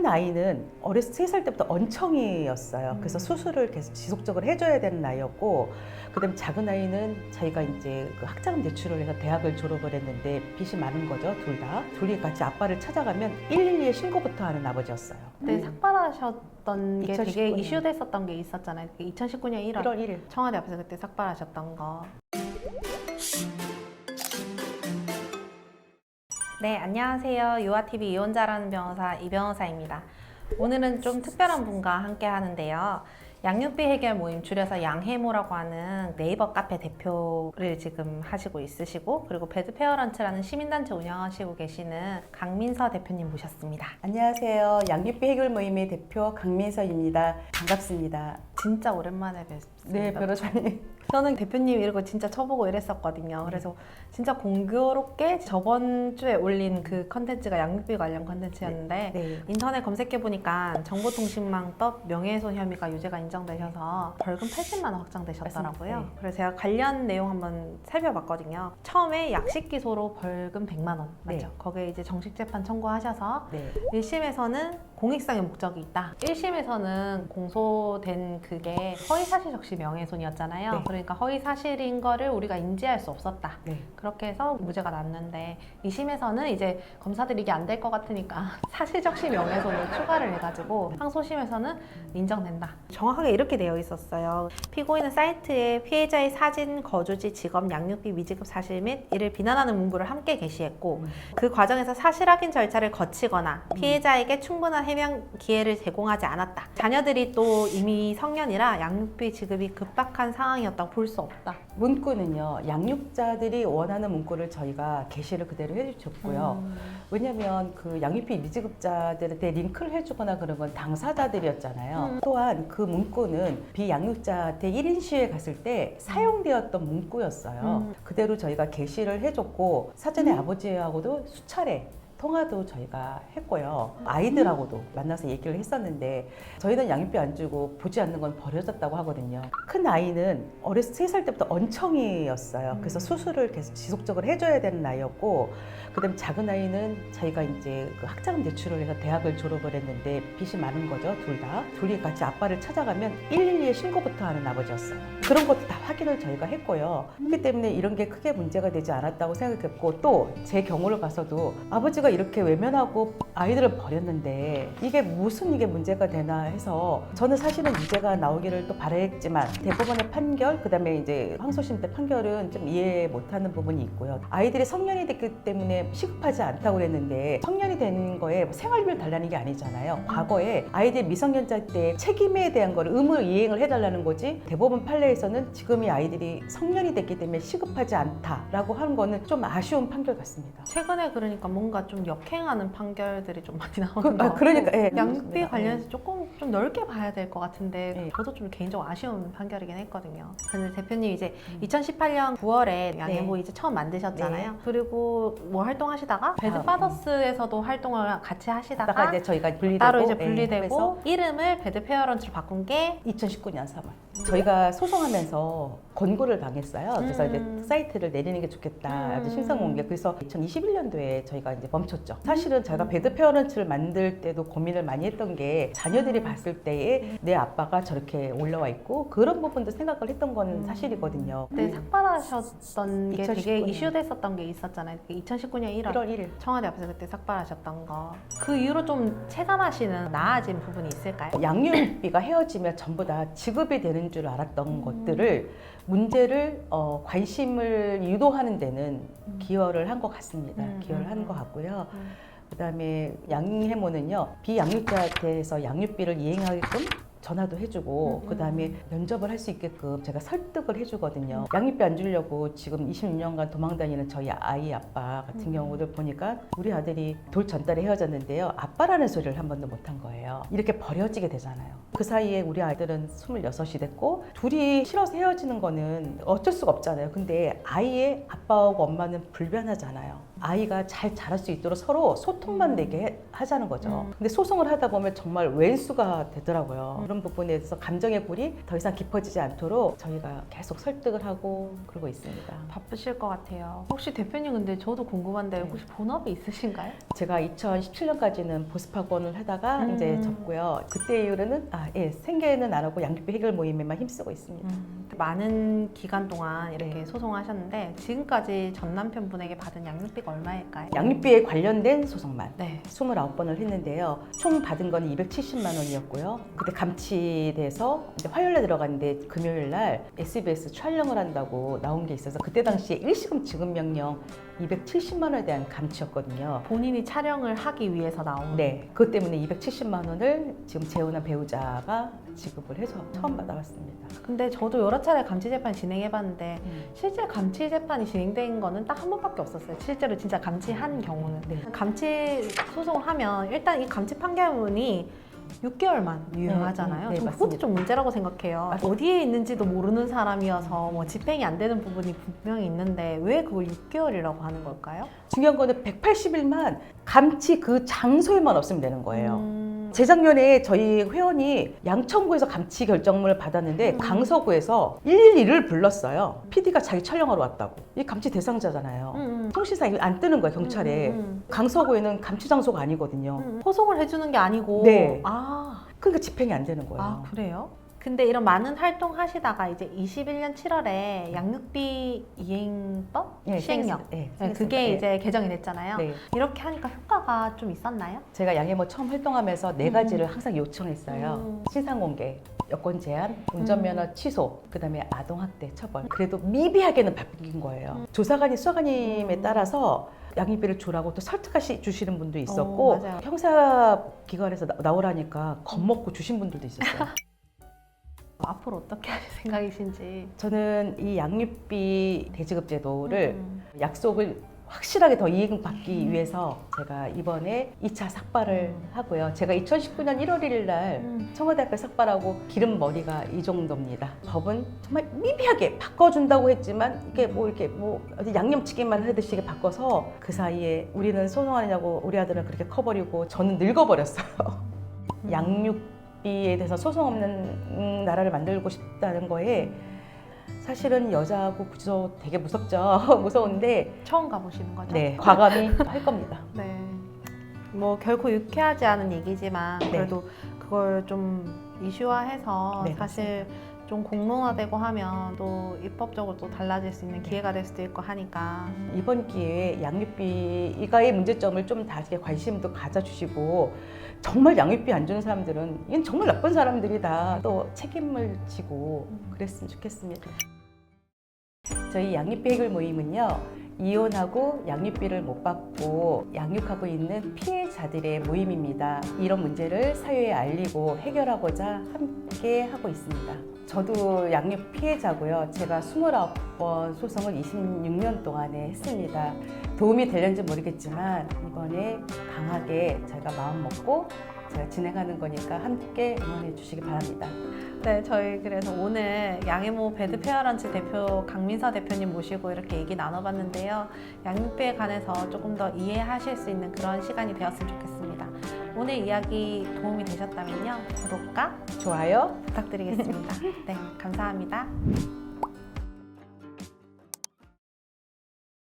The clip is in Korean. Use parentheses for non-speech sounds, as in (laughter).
큰 아이는 어렸을 때 3살 때부터 언청이었어요. 그래서 음. 수술을 계속 지속적으로 해줘야 되는 나이였고, 그다음 작은 아이는 자기가 이제 그 학자금 대출을 해서 대학을 졸업을 했는데 빚이 많은 거죠, 둘 다. 둘이 같이 아빠를 찾아가면 112에 신고부터 하는 아버지였어요. 그때 음. 삭발하셨던 게 되게 2019 년. 이슈됐었던 게 있었잖아요. 2019년 1월 1월 1일. 청와대 앞에서 그때 삭발하셨던 거. 네, 안녕하세요. 유아TV 이혼자라는 변호사 이 변호사입니다. 오늘은 좀 특별한 분과 함께 하는데요. 양육비 해결 모임 줄여서 양해모라고 하는 네이버 카페 대표를 지금 하시고 있으시고 그리고 배드 페어런츠라는 시민단체 운영하시고 계시는 강민서 대표님 모셨습니다. 안녕하세요. 양육비 해결 모임의 대표 강민서입니다. 반갑습니다. 진짜 오랜만에 뵙습니다. 네, 변호사님. 저는 대표님 이런 거 진짜 쳐보고 이랬었거든요. 그래서 진짜 공교롭게 저번 주에 올린 그 컨텐츠가 양육비 관련 컨텐츠였는데 네. 인터넷 검색해 보니까 정보통신망법 명예훼손 혐의가 유죄가 인정되셔서 벌금 80만 원 확정되셨더라고요. 네. 그래서 제가 관련 내용 한번 살펴봤거든요. 처음에 약식 기소로 벌금 100만 원 맞죠? 네. 거기에 이제 정식 재판 청구하셔서 네. 1심에서는 공익상의 목적이 있다. 1심에서는 공소된 그게 허위사실 적시 명예훼손이었잖아요. 네. 그러니까 허위사실인 거를 우리가 인지할 수 없었다. 네. 그렇게 해서 무죄가 났는데 2심에서는 이제 검사들이 이게 안 될 것 같으니까 (laughs) 사실 적시 명예훼손을 추가를 해가지고 항소심에서는 인정된다. 정확하게 이렇게 되어 있었어요. 피고인은 사이트에 피해자의 사진, 거주지, 직업, 양육비 미지급 사실 및 이를 비난하는 문구를 함께 게시했고 음. 그 과정에서 사실 확인 절차를 거치거나 피해자에게 충분한 해명 기회를 제공하지 않았다. 자녀들이 또 이미 성년이라 양육비 지급이 급박한 상황이었다고 볼 수 없다. 문구는요, 양육자들이 원하는 문구를 저희가 게시를 그대로 해주셨고요. 음. 왜냐하면 그 양육비 미지급자들한테 링크를 해주거나 그런 건 당사자들이었잖아요. 음. 또한 그 문구는 비양육자한테 1인 시위에 갔을 때 사용되었던 문구였어요. 음. 그대로 저희가 게시를 해줬고 사전에 아버지하고도 수차례 통화도 저희가 했고요. 아이들하고도 만나서 얘기를 했었는데 저희는 양육비 안 주고 보지 않는 건 버려졌다고 하거든요. 큰 아이는 어렸을 때 3살 때부터 언청이었어요. 그래서 음. 수술을 계속 지속적으로 해줘야 되는 나이였고 그다음 작은 아이는 자기가 이제 그 학자금 대출을 해서 대학을 졸업을 했는데 빚이 많은 거죠, 둘 다. 둘이 같이 아빠를 찾아가면 112에 신고부터 하는 아버지였어요. 그런 것도 다 확인을 저희가 했고요. 그렇기 때문에 이런 게 크게 문제가 되지 않았다고 생각했고 또 제 경우를 봐서도 아버지가 이렇게 외면하고 아이들을 버렸는데 이게 무슨 이게 문제가 되나 해서 저는 사실은 유죄가 나오기를 또 바랬지만 대법원의 판결 그다음에 이제 항소심 때 판결은 좀 이해 못하는 부분이 있고요. 아이들이 성년이 됐기 때문에 시급하지 않다고 그랬는데 성년이 된 거에 뭐 생활비를 달라는 게 아니잖아요. 과거에 아이들 미성년자 때 책임에 대한 거를 의무 이행을 해달라는 거지 대법원 판례에서는 지금 이 아이들이 성년이 됐기 때문에 시급하지 않다라고 하는 거는 좀 아쉬운 판결 같습니다. 최근에 그러니까 뭔가 좀 역행하는 판결들이 좀 많이 나오는 그, 것 아, 같고 그러니까 예. 양육비 네. 관련해서 조금 좀 넓게 봐야 될 것 같은데 네. 저도 좀 개인적으로 아쉬운 판결이긴 했거든요. 근데 대표님 이제 음. 2018년 9월에 양해모 네. 이제 처음 만드셨잖아요. 그리고 뭐 활동하시다가 배드 파더스에서도 활동을 같이 하시다가 다가 이제 저희가 분리되고 따로 이제 예, 분리되고 하면서 이름을 배드 페어런츠로 바꾼 게 2019년 3월 저희가 소송하면서 권고를 당했어요. 그래서 음. 이제 사이트를 내리는 게 좋겠다. 아주 음. 신상 공개. 그래서 2021년도에 저희가 이제 멈췄죠. 사실은 저희가 배드 페어런츠를 만들 때도 고민을 많이 했던 게 자녀들이 봤을 때에 내 아빠가 저렇게 올라와 있고 그런 부분도 생각을 했던 건 음. 사실이거든요. 그때 삭발하셨던 게 되게 2019 년. 이슈됐었던 게 있었잖아요. 2019년 1월 1월 1일. 청와대 앞에서 그때 삭발하셨던 거. 그 이후로 좀 체감하시는 나아진 부분이 있을까요? 양육비가 헤어지면 전부 다 지급이 되는 줄 알았던 음. 것들을 문제를 어, 관심을 유도하는 데는 음. 기여를 한 것 같습니다. 음, 기여를 음, 한것 음. 같고요. 음. 그다음에 양해모는요 비양육자한테서 양육비를 이행하게끔 전화도 해주고 음, 음. 그다음에 면접을 할 수 있게끔 제가 설득을 해주거든요. 양육비 안 주려고 지금 26년간 도망다니는 저희 아이 아빠 같은 음. 경우들 보니까 우리 아들이 돌 전달에 헤어졌는데요. 아빠라는 소리를 한 번도 못 한 거예요. 이렇게 버려지게 되잖아요. 그 사이에 우리 아이들은 26이 됐고 둘이 싫어서 헤어지는 거는 어쩔 수가 없잖아요. 근데 아이의 아빠하고 엄마는 불변하잖아요. 아이가 잘 자랄 수 있도록 서로 소통만 되게 해- 하자는 거죠. 음. 근데 소송을 하다 보면 정말 왼수가 되더라고요. 그런 부분에 대해서 감정의 골이 더 이상 깊어지지 않도록 저희가 계속 설득을 하고 그러고 있습니다. 바쁘실 것 같아요. 혹시 대표님 근데 저도 궁금한데 네. 혹시 본업이 있으신가요? 제가 2017년까지는 보습학원을 하다가 음. 이제 접고요. 그때 이후로는 아, 예, 생계는 안 하고 양육비 해결 모임에만 힘쓰고 있습니다. 음, 많은 기간 동안 이렇게 네. 소송하셨는데 지금까지 전 남편분에게 받은 양육비가 얼마일까요? 양육비에 관련된 소송만 네. 29번을 했는데요. 총 받은 건 270만 원이었고요. 그때 감치돼서 이제 화요일에 들어갔는데 금요일 날 SBS 촬영을 한다고 나온 게 있어서 그때 당시에 일시금 지급 명령 270만 원에 대한 감치였거든요. 본인이 촬영을 하기 위해서 나온 네, 그것 때문에 270만 원을 지금 재혼한 배우자가 지급을 해서 처음 받아봤습니다. 근데 저도 여러 차례 감치 재판 진행해봤는데 실제 감치 재판이 진행된 거는 딱 한 번밖에 없었어요. 실제로 진짜 감치한 경우는. 네. 감치 소송을 하면 일단 이 감치 판결문이 6개월만 유효하잖아요. 음, 네, 전 그것도. 좀 문제라고 생각해요. 맞습니다. 어디에 있는지도 모르는 사람이어서 뭐 집행이 안 되는 부분이 분명히 있는데 왜 그걸 6개월이라고 하는 걸까요? 중요한 거는 180일만 감치 그 장소에만 없으면 되는 거예요. 음, 재작년에 저희 회원이 양천구에서 감치 결정문을 받았는데 음. 강서구에서 112를 불렀어요. PD가 자기 촬영하러 왔다고. 이 감치 대상자잖아요. 음, 음. 통신사 안 뜨는 거예요, 경찰에. 음, 음, 강서구에는 감치 장소가 아니거든요. 음. 음. 소송을 해주는 게 아니고 네. 아, 그러니까 집행이 안 되는 거예요. 아 그래요? 근데 이런 많은 활동 하시다가 이제 21년 7월에 양육비 이행법 예, 시행령 생겼- 예, 네, 생겼습니다. 그게 예. 이제 개정이 됐잖아요. 네. 이렇게 하니까 효과가 좀 있었나요? 제가 양해모 처음 활동하면서 네 음. 가지를 항상 요청했어요. 음. 신상 공개, 여권 제한, 운전면허 취소, 그다음에 아동 학대 처벌. 그래도 미비하게는 바뀐 거예요. 조사관이 수사관님에 음. 따라서 양육비를 주라고 또 설득하시 주시는 분도 있었고 어, 맞아요. 형사 기관에서 나- 나오라니까 겁먹고 주신 분들도 있었어요. (laughs) 앞으로 어떻게 하실 (laughs) 생각이신지. 저는 이 양육비 대지급 제도를 음. 약속을 확실하게 더 이행받기 위해서 제가 이번에 2차 삭발을 음. 하고요. 제가 2019년 1월 1일 날 음. 청와대 앞에 삭발하고 기름 머리가 이 정도입니다. 법은 정말 미비하게 바꿔준다고 했지만 이게 뭐 이렇게 뭐 어디 양념치기만 하듯이 이렇게 바꿔서 그 사이에 우리는 소송하느냐고 우리 아들은 그렇게 커버리고 저는 늙어버렸어요. 음. 양육 비에 대해서 소송 없는 음, 나라를 만들고 싶다는 거에 사실은 여자하고 구조 되게 무섭죠. (laughs) 무서운데 처음 가보시는 거죠? 네 과감히 할 겁니다. (laughs) 네. 뭐 결코 유쾌하지 않은 얘기지만 네. 그래도 그걸 좀 이슈화해서 네, 사실 좀 공론화되고 하면 또 입법적으로 또 달라질 수 있는 기회가 될 수도 있고 하니까 이번 기회에 양육비가의 문제점을 좀 다시 관심도 가져주시고 정말 양육비 안 주는 사람들은 이건 정말 나쁜 사람들이다 또 책임을 지고 그랬으면 좋겠습니다. 저희 양육비 해결 모임은요 이혼하고 양육비를 못 받고 양육하고 있는 피해자들의 모임입니다. 이런 문제를 사회에 알리고 해결하고자 함께 하고 있습니다. 저도 양육 피해자고요. 제가 29번 소송을 26년 동안에 했습니다. 도움이 되는지 모르겠지만 이번에 강하게 제가 마음 먹고 제가 진행하는 거니까 함께 응원해 주시기 바랍니다. 네, 저희 그래서 오늘 양해모 배드 페어런치 대표 강민서 대표님 모시고 이렇게 얘기 나눠봤는데요. 양육비에 관해서 조금 더 이해하실 수 있는 그런 시간이 되었으면 좋겠습니다. 오늘 이야기 도움이 되셨다면요. 구독과 좋아요. 부탁드리겠습니다. (laughs) 네, 감사합니다.